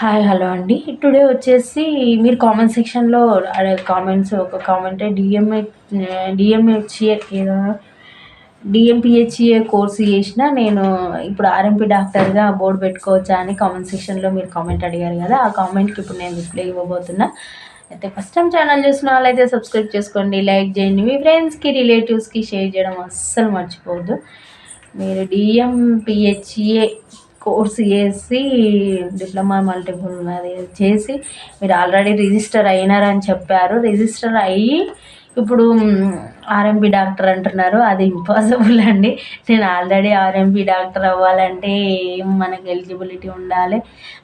Hi hello అండి. Today వచ్చేసి మీరు కామెంట్ సెక్షన్లో అడే కామెంట్స్ ఒక కామెంట్ డిఎంఏ డిఎంహెచ్ఏ ఏదో డిఎంపిహెచ్ఏ కోర్సు చేసిన నేను ఇప్పుడు ఆర్ఎంపీ డాక్టర్గా బోర్డు పెట్టుకోవచ్చా అని కామెంట్ సెక్షన్లో మీరు కామెంట్ అడిగారు కదా ఆ కామెంట్కి ఇప్పుడు నేను రిప్లై ఇవ్వబోతున్నా. అయితే ఫస్ట్ టైం ఛానల్ చూసిన వాళ్ళైతే సబ్స్క్రైబ్ చేసుకోండి లైక్ చేయండి. మీ ఫ్రెండ్స్కి రిలేటివ్స్కి షేర్ చేయడం అస్సలు మర్చిపోవద్దు. మీరు డిఎంపిహెచ్ఏ కోర్స్ చేసి డిప్లొమా మల్టిపుల్ అది చేసి మీరు ఆల్రెడీ రిజిస్టర్ అయినారని చెప్పారు. రిజిస్టర్ అయ్యి ఇప్పుడు ఆర్ఎంపీ డాక్టర్ అంటున్నారు. అది ఇంపాసిబుల్ అండి. నేను ఆల్రెడీ ఆర్ఎంపీ డాక్టర్ అవ్వాలంటే ఏం మనకు ఎలిజిబిలిటీ ఉండాలి?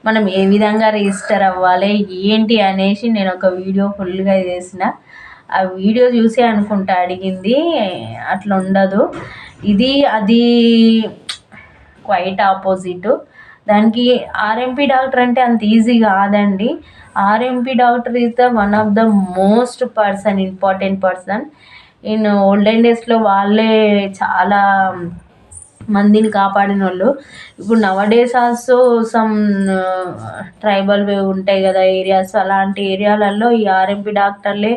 మనం ఏ విధంగా రిజిస్టర్ అవ్వాలి? ఏంటి అనేసి నేను ఒక వీడియో ఫుల్గా చేసిన. ఆ వీడియో చూసి అనుకుంటా అడిగింది. అట్లా ఉండదు ఇది అది క్వైట్ ఆపోజిట్ దానికి ఆర్ఎంపీ డాక్టర్ అంటే అంత ఈజీ కాదండి. RMP doctor is the one of the most person important person in olden డేస్లో వాళ్ళే చాలా మందిని కాపాడిన వాళ్ళు ఇప్పుడు నవడేస్ ఆల్సో సమ్ ట్రైబల్ ఉంటాయి కదా ఏరియాస్ అలాంటి ఏరియాలలో ఈ ఆర్ఎంపీ డాక్టర్లే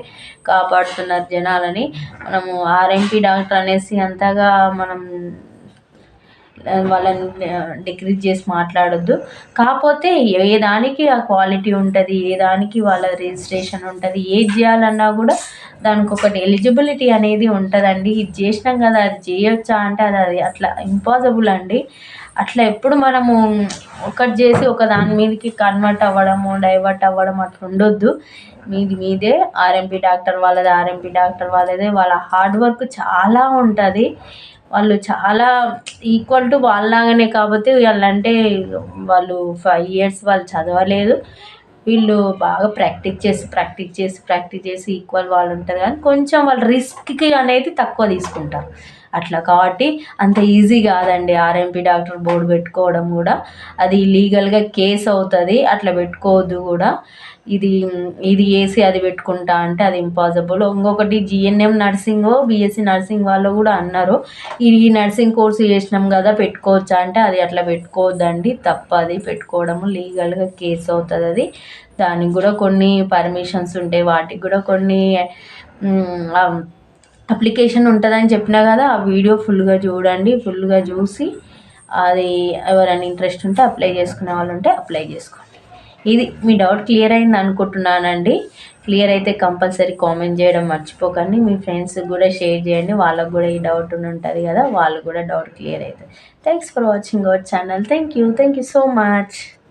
కాపాడుతున్నారు జనాలని. మనము ఆర్ఎంపీ డాక్టర్ అనేసి అంతగా మనం వాళ్ళని డిక్రీజ్ చేసి మాట్లాడొద్దు. కాకపోతే ఏ దానికి ఆ క్వాలిటీ ఉంటుంది ఏ దానికి వాళ్ళ రిజిస్ట్రేషన్ ఉంటుంది ఏది చేయాలన్నా కూడా దానికి ఒకటి ఎలిజిబిలిటీ అనేది ఉంటుందండి. ఇది చేసినాం కదా అది చేయొచ్చా అంటే అది అది అట్లా ఇంపాసిబుల్ అండి. అట్లా ఎప్పుడు మనము ఒకటి చేసి ఒక దాని మీదకి కన్వర్ట్ అవ్వడము డైవర్ట్ అవ్వడం అట్లా ఉండొద్దు. మీది మీదే ఆర్ఎంపీ డాక్టర్ వాళ్ళది ఆర్ఎంపీ డాక్టర్ వాళ్ళదే వాళ్ళ హార్డ్ వర్క్ చాలా ఉంటుంది. వాళ్ళు చాలా ఈక్వల్ టు వాళ్ళలాగానే కాబట్టి వాళ్ళంటే వాళ్ళు ఫైవ్ ఇయర్స్ వాళ్ళు చదవలేదు. వీళ్ళు బాగా ప్రాక్టీస్ చేసి ప్రాక్టీస్ చేసి ప్రాక్టీస్ చేసి ఈక్వల్ వాళ్ళు ఉంటారు. కానీ కొంచెం వాళ్ళు రిస్క్కి అనేది తక్కువ తీసుకుంటారు. అట్లా కాబట్టి అంత ఈజీ కాదండి ఆర్ఎంపీ డాక్టర్ బోర్డు పెట్టుకోవడం కూడా. అది లీగల్గా కేసు అవుతుంది అట్లా పెట్టుకోవద్దు కూడా. ఇది ఇది వేసి అది పెట్టుకుంటా అంటే అది ఇంపాసిబుల్. ఇంకొకటి జిఎన్ఎం నర్సింగ్ బీఎస్సీ నర్సింగ్ వాళ్ళు కూడా అన్నారు ఈ నర్సింగ్ కోర్సు చేసినాం కదా పెట్టుకోవచ్చా అంటే అది అట్లా పెట్టుకోవద్దండి తప్ప అది పెట్టుకోవడము లీగల్గా కేసు అవుతుంది అది. దానికి కూడా కొన్ని పర్మిషన్స్ ఉంటాయి వాటికి కూడా కొన్ని అప్లికేషన్ ఉంటుందని చెప్పినా కదా ఆ వీడియో ఫుల్గా చూడండి ఫుల్గా చూసి అది ఎవరైనా ఇంట్రెస్ట్ ఉంటే అప్లై చేసుకునే వాళ్ళు ఉంటే అప్లై చేసుకోండి. ఇది మీ డౌట్ క్లియర్ అయింది అనుకుంటున్నానండి. క్లియర్ అయితే కంపల్సరీ కామెంట్ చేయడం మర్చిపోకండి. మీ ఫ్రెండ్స్కి కూడా షేర్ చేయండి. వాళ్ళకు కూడా ఈ డౌట్ ఉంటుంది కదా వాళ్ళు కూడా డౌట్ క్లియర్ అవుతుంది thanks for watching our channel. Thank you. Thank you so much.